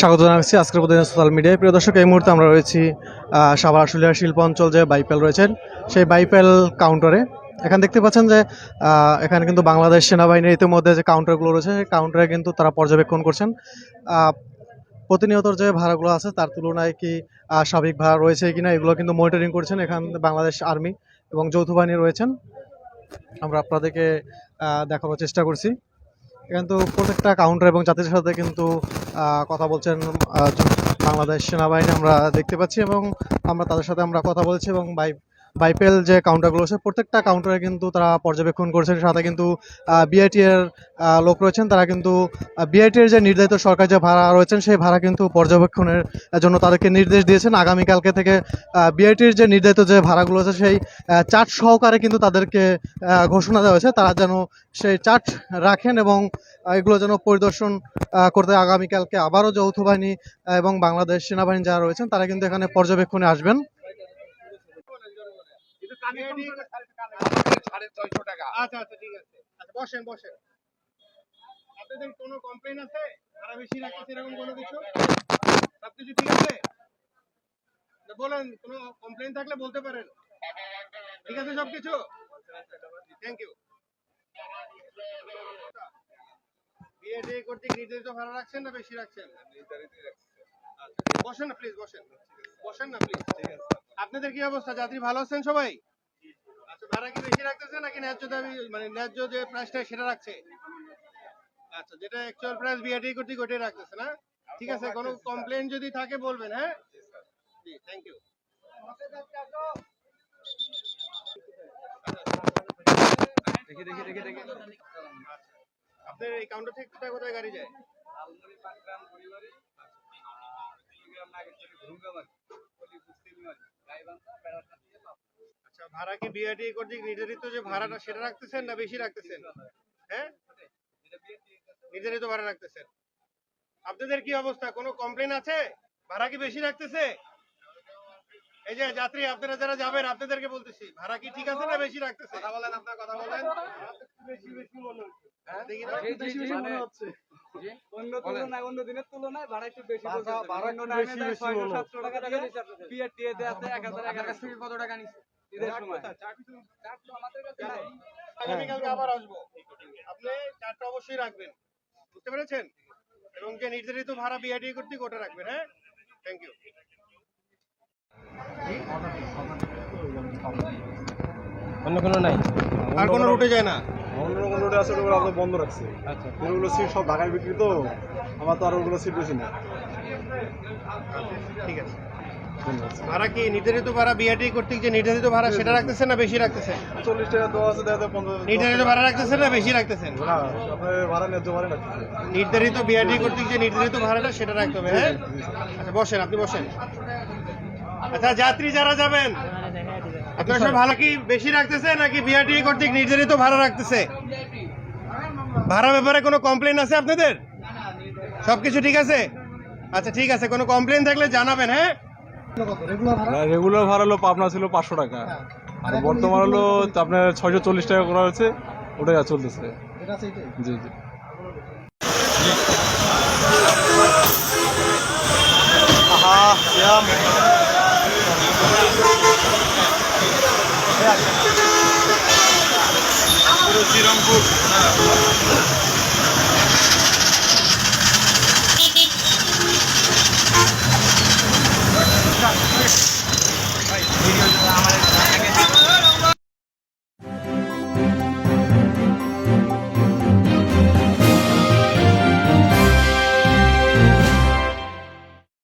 স্বাগত জানাচ্ছি আজকের প্রতিদিন সোশ্যাল মিডিয়ায় প্রিয় দর্শক, এই মুহূর্তে আমরা রয়েছি সাভার আশুলিয়া শিল্প অঞ্চল যে বাইপেল রয়েছেন, সেই বাইপেল কাউন্টারে এখানে দেখতে পাচ্ছেন যে এখানে কিন্তু বাংলাদেশ সেনাবাহিনীর ইতিমধ্যে যে কাউন্টারগুলো রয়েছে, সেই কাউন্টারে কিন্তু তারা পর্যবেক্ষণ করছেন। প্রতিনিয়ত যে ভাড়াগুলো আছে, তার তুলনায় কি স্বাভাবিক ভাড়া রয়েছে কিনা, এগুলো কিন্তু মনিটরিং করছেন এখানে বাংলাদেশ আর্মি এবং যৌথ বাহিনী রয়েছেন। আমরা আপনাদেরকে দেখানোর চেষ্টা করছি। কিন্তু প্রত্যেকটা কাউন্টার এবং যাত্রীদের সাথে কিন্তু কথা বলছেন বাংলাদেশ সেনাবাহিনী আমরা দেখতে পাচ্ছি এবং আমরা তাদের সাথে আমরা কথা বলছি এবং বাই, বাইপেল যে কাউন্টারগুলো আছে, প্রত্যেকটা কাউন্টারে কিন্তু তারা পর্যবেক্ষণ করছেন। সাথে কিন্তু বিআইটি এর লোক রয়েছেন। তারা কিন্তু বিআইটি এর যে নির্ধারিত সরকার যে ভাড়া রয়েছেন, সেই ভাড়া কিন্তু পর্যবেক্ষণের জন্য তাদেরকে নির্দেশ দিয়েছেন। আগামীকালকে থেকে বিআইটির যে নির্ধারিত যে ভাড়াগুলো আছে, সেই চার্ট সহকারে কিন্তু তাদেরকে ঘোষণা দেওয়া হয়েছে। তারা যেন সেই চার্ট রাখেন এবং এগুলো যেন পরিদর্শন করতে আগামীকালকে আবারও যৌথ বাহিনী এবং বাংলাদেশ সেনাবাহিনী যারা রয়েছেন, তারা কিন্তু এখানে পর্যবেক্ষণে আসবেন। আচ্ছা আচ্ছা আচ্ছা বসেন কোনো কমপ্লেন আছে? বলেন, কোনো কমপ্লেন থাকলে বলতে পারেন। ঠিক আছে সব কিছু থ্যাংক ইউ বিএডে কর্তৃক নির্ধারিত ভাড়া রাখছেন না বেশি রাখছেন? আচ্ছা, বসেন না প্লিজ বসেন। বসেন না প্লিজ আপনাদের কি অবস্থা? যাত্রী ভালো আছেন সবাই? আচ্ছা ভাড়া কি বেশি রাখতেছে নাকি ন্যায্য দাবি মানে ন্যায্য যে প্রাইসটা সেটা রাখছে? আচ্ছা যেটা অ্যাকচুয়াল প্রাইস বিআরটি কর্তৃক ওটাই রাখতেছে না? ঠিক আছে কোনো কমপ্লেন যদি থাকে বলবেন হ্যাঁ? জি থ্যাংক ইউ দেখি দেখি দেখি দেখি। আপনার এই কাউন্টার থেকে কোথায় কোথায় গাড়ি যায়? আচ্ছা ভাড়া কি বিআরটি কর্তৃক নির্ধারিত যে ভাড়াটা সেটা রাখতেছেন না বেশি রাখতেছেন? হ্যাঁ? নির্ধারিত ভাড়া রাখতেছেন। আপনাদের কি অবস্থা? কোনো কমপ্লেন আছে? ভাড়া কি বেশি রাখতেছে? এই যে যাত্রী আপনারা যারা যাবেন আপনাদেরকে বলতেছি ভাড়া কি ঠিক আছে না বেশি রাখতেছে? কথা বলেন আপনার কথা বলেন। বেশি বেশি মনে হচ্ছে হ্যাঁ? দেখি না বেশি বেশি হচ্ছে। অন্য তুলনায় অন্য দিনের তুলনায় ভাড়া একটু বেশি ভাড়া- বলতেছে। ভাড়া অন্য একটু টাইমে বেশি দেয় বেশি 600, বলো। 700 টাকা দিয়ে পিআর টিএ তে আছে 1000 আপনার কাছ 1000 থেকে কত টাকা নিচ্ছে ঈদের সময়। চাট তো আমাদের কাছে নাই। আগামীকালকে আবার আসব। আপনি চারটা অবশ্যই রাখবেন। বুঝতে পেরেছেন? এবং যে নির্ধারিত ভাড়া বিআইডি কর্তৃক ওটা রাখবেন হ্যাঁ? থ্যাংক ইউ অন্য কোনো নাই? আর কোনো রুটে যায় না। অন্য কোনো রোডে আছে ওগুলো আমরা বন্ধ রাখছি। আচ্ছা। ওগুলো সিট সব ঢাকায় বিক্রি তো আমার তো আর ওগুলো সিট বেশি না ঠিক আছে। ভাড়া কি নির্ধারিত ভাড়া বিআইডি কর্তৃক যে নির্ধারিত ভাড়া সেটা রাখতেছেন না বেশি রাখতেছেন? চল্লিশ টাকা দেওয়া আছে দেখা পঞ্চাশ নির্ধারিত ভাড়া রাখতেছেন না বেশি রাখতেছেন? ভাড়া ন্যায্য ভাড়া রাখতেছে। নির্ধারিত বিআইডি কর্তৃক যে নির্ধারিত ভাড়াটা সেটা রাখতে হবে হ্যাঁ? আচ্ছা বসেন আপনি বসেন। আচ্ছা যাত্রী যারা যাবেন আপনারা সব ভাড়া কি বেশি রাখতেছে নাকি বিআরটি কর্তৃক নির্ধারিত ভাড়া রাখতেছে? ভাড়া ব্যাপারে কোনো কমপ্লেন আছে আপনাদের? সবকিছু ঠিক আছে? আচ্ছা ঠিক আছে কোনো কমপ্লেন থাকলে জানাবেন হ্যাঁ? রেগুলার ভাড়া হলো পাবনা ছিল পাঁচশো টাকা। আর বর্তমান হলো আপনার ছয়শো চল্লিশ টাকা করা হয়েছে ওটাই চলতেছে। জি জি। Irão Group.